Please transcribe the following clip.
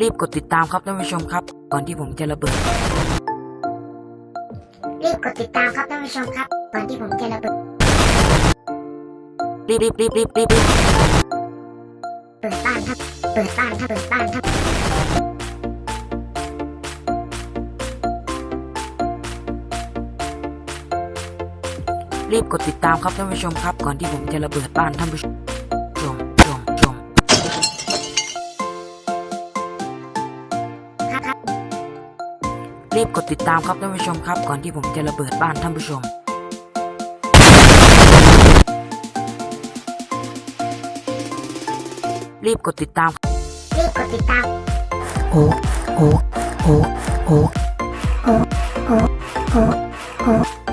รีบกดติดตามครับท่านผู้ชมครับ ก่อนที่ผมจะระเบิด รีบกดติดตามครับท่านผู้ชมครับ ก่อนที่ผมจะระเบิด รีบรีบรีบรีบรีบรีบเปิดบ้านครับ เปิดบ้านครับเปิดบ้านครับรีบกดติดตามครับท่านผู้ชมครับ ก่อนที่ผมจะระเบิดบ้านท่านผู้ชม รีบกดติดตามครับท่านผู้ชมครับ ก่อนที่ผมจะระเบิดบ้านท่านผู้ชมรีบกดติดตาม รีบกดติดตาม โอ้ โอ้ โอ้ โอ้ โอ้ โอ้ โอ้โอ้